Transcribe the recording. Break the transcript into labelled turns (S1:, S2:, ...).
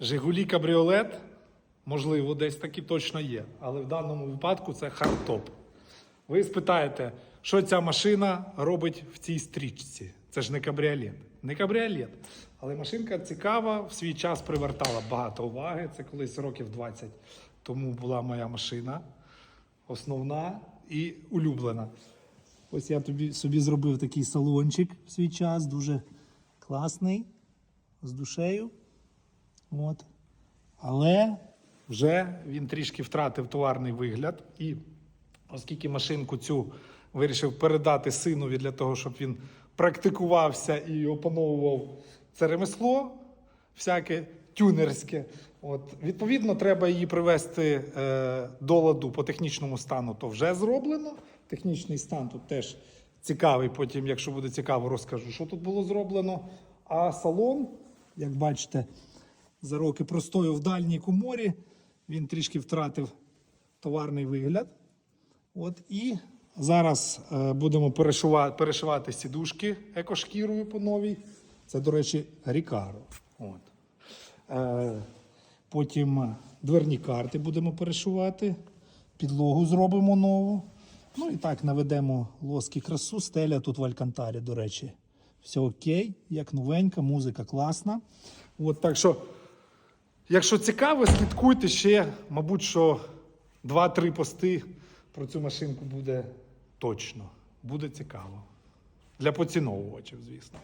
S1: Жигулі кабріолет, можливо, десь таки точно є, але в даному випадку це хардтоп. Ви спитаєте, що ця машина робить в цій стрічці? Це ж не кабріолет. Не кабріолет. Але машинка цікава, в свій час привертала багато уваги. Це колись років 20 тому була моя машина. Основна і улюблена. Ось я тобі собі зробив такий салончик в свій час, дуже класний, з душею. От. Але вже він трішки втратив товарний вигляд. І оскільки машинку цю вирішив передати синові для того, щоб він практикувався і опановував це ремесло, всяке тюнерське. От, відповідно, треба її привести е, до ладу по технічному стану, то вже зроблено. Технічний стан тут теж цікавий. Потім, якщо буде цікаво, розкажу, що тут було зроблено. А салон, як бачите, за роки простою в дальній коморі, він трішки втратив товарний вигляд. От і зараз е, будемо перешивати, перешивати сідушки екошкірою по новій. Це, до речі, Рікаро. От. Е, потім дверні карти будемо перешивати, підлогу зробимо нову. Ну і так наведемо лоски красу. Стеля тут в Алькантарі, до речі. Все окей, як новенька, музика класна. От так що, якщо цікаво, слідкуйте ще, мабуть, що 2-3 пости про цю машинку буде точно. Буде цікаво. Для поціновувачів, звісно.